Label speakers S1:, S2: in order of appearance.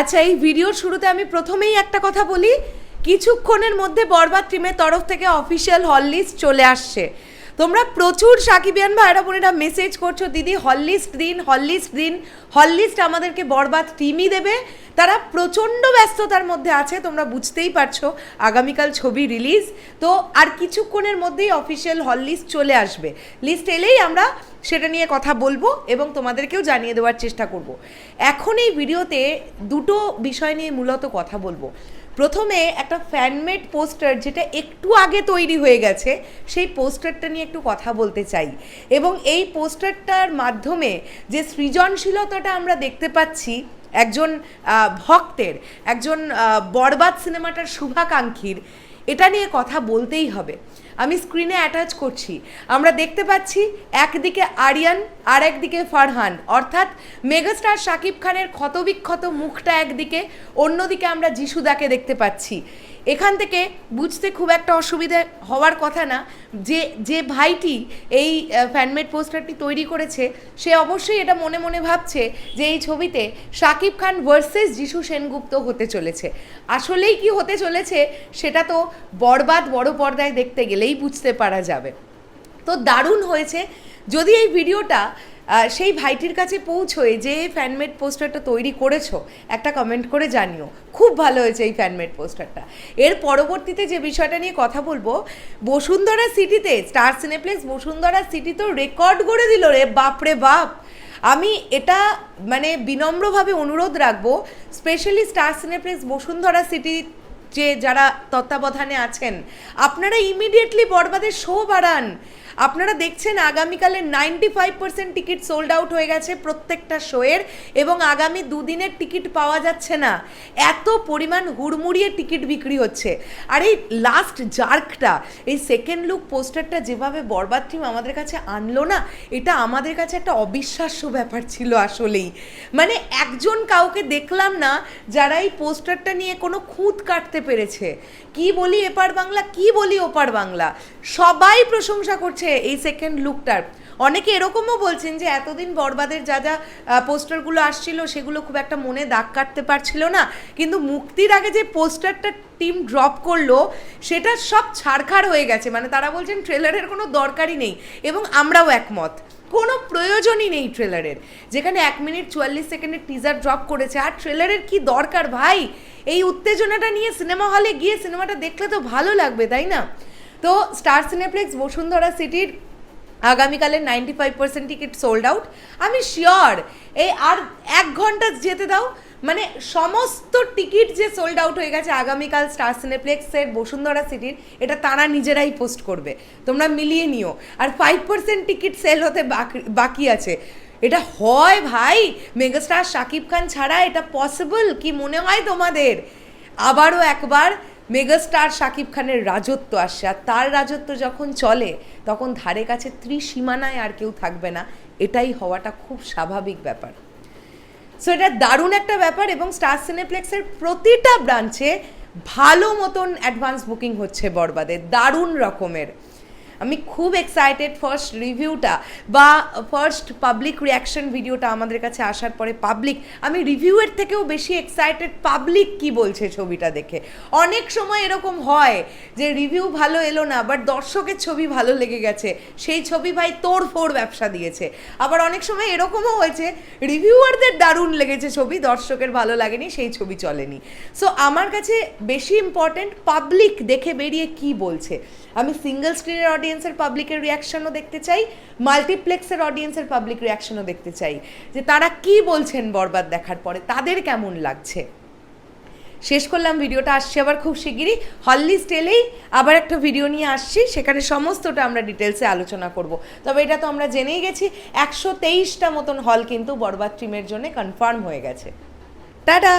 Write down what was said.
S1: আচ্ছা এই ভিডিওর শুরুতে আমি প্রথমেই একটা কথা বলি। কিছুক্ষণের মধ্যে বরবাদ টিমের তরফ থেকে অফিসিয়াল হল লিস্ট চলে আসছে। তোমরা প্রচুর সাকিবিয়ান ভাইরা বোনেরা মেসেজ করছ, দিদি হল লিস্ট দিন হল লিস্ট দিন হল লিস্ট আমাদেরকে বরবাদ টিমই দেবে। তারা প্রচণ্ড ব্যস্ততার মধ্যে আছে, তোমরা বুঝতেই পারছ, আগামীকাল ছবি রিলিজ তো আর কিছুক্ষণের মধ্যেই অফিসিয়াল হল লিস্ট চলে আসবে। লিস্ট এলেই আমরা সেটা নিয়ে কথা বলব এবং তোমাদেরকেও জানিয়ে দেওয়ার চেষ্টা করব। এখন এই ভিডিওতে দুটো বিষয় নিয়ে মূলত কথা বলব। প্রথমে একটা ফ্যানমেড পোস্টার যেটা একটু আগে তৈরি হয়ে গেছে, সেই পোস্টারটা নিয়ে একটু কথা বলতে চাই। এবং এই পোস্টারটার মাধ্যমে যে সৃজনশীলতাটা আমরা দেখতে পাচ্ছি, একজন ভক্তের, একজন বরবাদ সিনেমাটার শুভাকাঙ্ক্ষীর এটা নিয়ে কথা বলতেই হবে। আমি স্ক্রিনে অ্যাটাচ করছি। আমরা দেখতে পাচ্ছি একদিকে আরিয়ান আর একদিকে ফারহান। অর্থাৎ মেগাস্টার শাকিব খানের ক্ষতবিক্ষত মুখটা একদিকে, অন্যদিকে আমরা যিশুদাকে দেখতে পাচ্ছি। এখান থেকে বুঝতে খুব একটা অসুবিধা হওয়ার কথা না। যে যে ভাইটি এই ফ্যানমেড পোস্টারটি তৈরি করেছে, সে অবশ্যই এটা মনে মনে ভাবছে যে এই ছবিতে শাকিব খান ভার্সেস যিশু সেনগুপ্ত হতে চলেছে। আসলেই কি হতে চলেছে সেটা তো বরবাদ বড় পর্দায় দেখতে গেলেই বুঝতে পারা যাবে। তো দারুণ হয়েছে। যদি এই ভিডিওটা সেই ভাইটির কাছে পৌঁছয় যে ফ্যানমেড পোস্টারটা তৈরি করেছ, একটা কমেন্ট করে জানিও। খুব ভালো হয়েছে এই ফ্যানমেড পোস্টারটা এর পরবর্তীতে যে বিষয়টা নিয়ে কথা বলব, বসুন্ধরা সিটিতে স্টার সিনেপ্লেক্স বসুন্ধরা সিটি তো রেকর্ড করে দিল রে বাপরে বাপ! আমি এটা মানে বিনম্রভাবে অনুরোধ রাখব specially Star Cineplex Bashundhara City যে যারা তত্ত্বাবধানে আছেন, আপনারা ইমিডিয়েটলি বরবাদের শো বাড়ান। আপনারা দেখছেন আগামীকালের ninety five percent ticket sold out হয়ে গেছে প্রত্যেকটা শোয়ের এবং আগামী দুদিনের টিকিট পাওয়া যাচ্ছে না। এত পরিমাণ হুড়মুড়িয়ে টিকিট বিক্রি হচ্ছে। আর এই লাস্ট জার্কটা এই সেকেন্ড লুক পোস্টারটা যেভাবে বরবাদ টিম আমাদের কাছে আনলো না, এটা আমাদের কাছে একটা অবিশ্বাস্য ব্যাপার ছিল আসলেই। মানে একজন কাউকে দেখলাম না, যারা এই পোস্টারটা নিয়ে কোনো খুঁত কাটতে পেরেছে। কি বলি এপার বাংলা, কি বলি ওপার বাংলা? সবাই প্রশংসা করছে এই সেকেন্ড লুকটার অনেকে এরকমও বলছেন যে, এতদিন বরবাদের যা যা পোস্টারগুলো আসছিল, সেগুলো খুব একটা মনে দাগ কাটতে পারছিল না। কিন্তু মুক্তির আগে যে পোস্টারটা টিম ড্রপ করল, সেটা সব ছাড়খাড় হয়ে গেছে। মানে তারা বলছেন ট্রেলারের কোনো দরকারই নেই। এবং আমরাও একমত। কোনো প্রয়োজনই নেই ট্রেলারের যেখানে এক মিনিট চুয়াল্লিশ সেকেন্ডের টিজার ড্রপ করেছে। আর ট্রেলারের কি দরকার ভাই? এই উত্তেজনাটা নিয়ে সিনেমা হলে গিয়ে সিনেমাটা দেখলে তো ভালো লাগবে, তাই না? তো স্টার সিনেপ্লেক্স বসুন্ধরা সিটির আগামীকালের ninety five percent ticket sold out আমি শিওর এই আর এক ঘণ্টা যেতে দাও। মানে সমস্ত টিকিট যে সোল্ড আউট হয়ে গেছে আগামীকাল স্টার সিনেপ্লেক্সের বসুন্ধরা সিটির, এটা তারা নিজেরাই পোস্ট করবে। তোমরা মিলিয়ে নিও। আর ফাইভ পার্সেন্ট টিকিট সেল হতে বাকি- আছে। এটা হয় ভাই! মেগাস্টার শাকিব খান ছাড়া এটা পসিবল কি মনে হয় তোমাদের? আবারও একবার মেগাস্টার শাকিব খানের রাজত্ব আসছে। আর তার রাজত্ব যখন চলে, তখন ধারে কাছে ত্রিসীমানায় আর কেউ থাকবে না। এটাই হওয়াটা খুব স্বাভাবিক ব্যাপার। সো এটা দারুণ একটা ব্যাপার এবং স্টার সিনেপ্লেক্সের প্রতিটা ব্রাঞ্চে ভালো মতন অ্যাডভান্স বুকিং হচ্ছে বরবাদে, দারুণ রকমের। আমি খুব এক্সাইটেড ফার্স্ট রিভিউটা বা ফার্স্ট পাবলিক রিয়াকশন ভিডিওটা আমাদের কাছে আসার পরে পাবলিক আমি রিভিউয়ের থেকেও বেশি এক্সাইটেড পাবলিক কি বলছে ছবিটা দেখে। অনেক সময় এরকম হয় যে রিভিউ ভালো এলো না বাট দর্শকের ছবি ভালো লেগে গেছে, সেই ছবি ভাই তোর ফোড় ব্যবসা দিয়েছে। আবার অনেক সময় এরকমও হয়েছে রিভিউয়ারদের দারুণ লেগেছে ছবি, দর্শকের ভালো লাগেনি, সেই ছবি চলেনি। সো আমার কাছে বেশি ইম্পর্ট্যান্ট পাবলিক দেখে বেরিয়ে কি বলছে? আমি সিঙ্গেল স্ক্রিনের অডিয়েন্সের পাবলিকের রিয়াকশনও দেখতে চাই মাল্টিপ্লেক্সের অডিয়েন্সের পাবলিক রিয়াকশনও দেখতে চাই। যে তারা কি বলছেন বরবাদ দেখার পরে, তাদের কেমন লাগছে? শেষ করলাম, ভিডিওটা আসছে আবার খুব শিগগিরই। হল লিস্ট এলেই আবার একটা ভিডিও নিয়ে আসছি, সেখানে সমস্তটা আমরা ডিটেলসে আলোচনা করব। তবে এটা তো আমরা জেনেই গেছি, একশো তেইশটা মতন হল কিন্তু বরবাদ টিমের জন্য কনফার্ম হয়ে গেছে। টাটা!